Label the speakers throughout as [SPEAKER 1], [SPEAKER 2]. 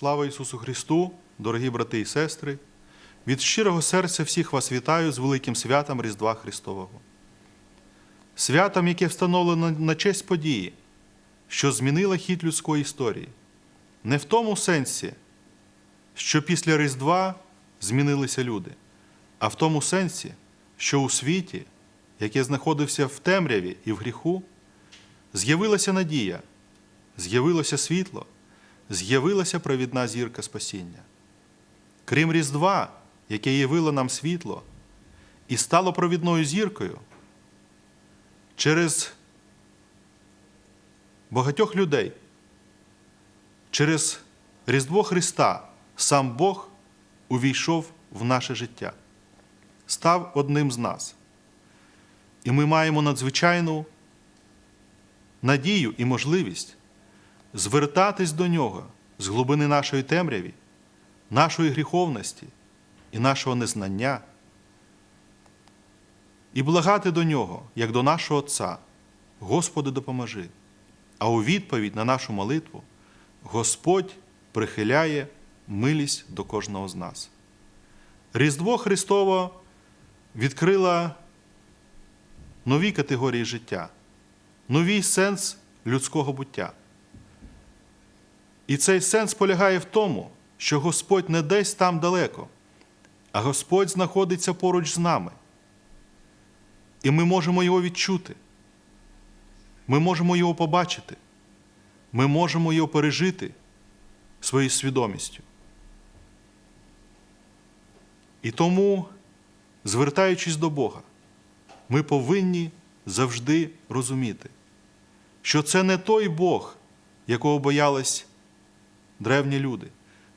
[SPEAKER 1] Слава Ісусу Христу, дорогі брати і сестри! Від щирого серця всіх вас вітаю з великим святом Різдва Христового. Святом, яке встановлено на честь події, що змінила хід людської історії. Не в тому сенсі, що після Різдва змінилися люди, а в тому сенсі, що у світі, який знаходився в темряві і в гріху, з'явилася надія, з'явилося світло, з'явилася провідна зірка спасіння. Крім Різдва, яке явило нам світло і стало провідною зіркою, через багатьох людей, через Різдво Христа сам Бог увійшов в наше життя, став одним з нас. І ми маємо надзвичайну надію і можливість звертатись до Нього з глибини нашої темряві, нашої гріховності і нашого незнання, і благати до Нього, як до нашого Отця, Господи, допоможи. А у відповідь на нашу молитву Господь прихиляє милість до кожного з нас. Різдво Христово відкрило нові категорії життя, новий сенс людського буття. І цей сенс полягає в тому, що Господь не десь там далеко, а Господь знаходиться поруч з нами. І ми можемо його відчути. Ми можемо його побачити. Ми можемо його пережити своєю свідомістю. І тому, звертаючись до Бога, ми повинні завжди розуміти, що це не той Бог, якого боялись древні люди.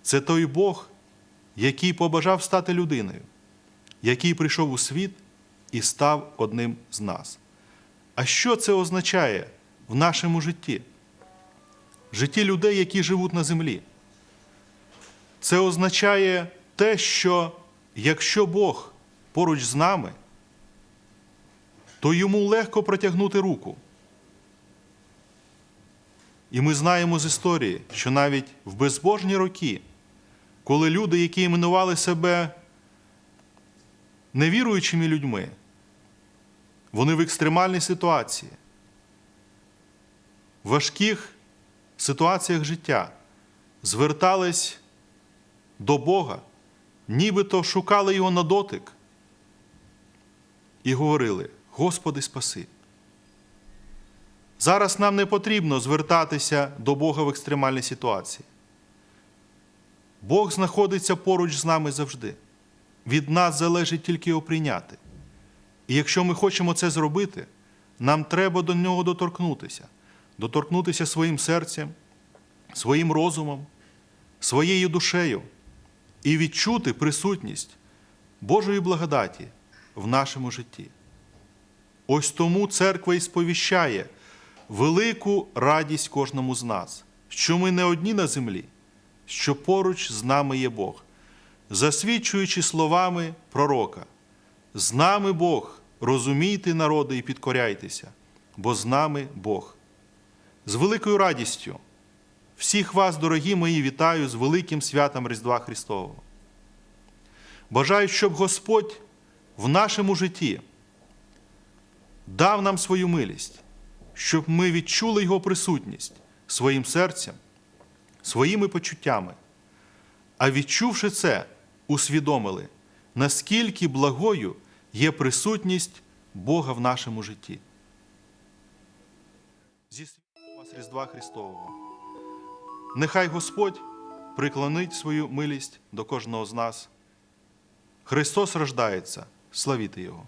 [SPEAKER 1] Це той Бог, який побажав стати людиною, який прийшов у світ і став одним з нас. А що це означає в нашому житті? В житті людей, які живуть на землі? Це означає те, що якщо Бог поруч з нами, то йому легко протягнути руку. І ми знаємо з історії, що навіть в безбожні роки, коли люди, які іменували себе невіруючими людьми, вони в екстремальній ситуації, в важких ситуаціях життя звертались до Бога, нібито шукали Його на дотик і говорили: Господи, спаси. Зараз нам не потрібно звертатися до Бога в екстремальній ситуації. Бог знаходиться поруч з нами завжди. Від нас залежить тільки його прийняти. І якщо ми хочемо це зробити, нам треба до нього доторкнутися, доторкнутися своїм серцем, своїм розумом, своєю душею і відчути присутність Божої благодаті в нашому житті. Ось тому церква і сповіщає велику радість кожному з нас, що ми не одні на землі, що поруч з нами є Бог, засвідчуючи словами пророка. З нами Бог, розумійте, народи, і підкоряйтеся, бо з нами Бог. З великою радістю всіх вас, дорогі мої, вітаю з великим святом Різдва Христового. Бажаю, щоб Господь в нашому житті дав нам свою милість, щоб ми відчули Його присутність своїм серцем, своїми почуттями, а відчувши це, усвідомили, наскільки благою є присутність Бога в нашому житті. Зі святом вас Різдва Христового. Нехай Господь приклонить свою милість до кожного з нас. Христос рождається, славіти Його!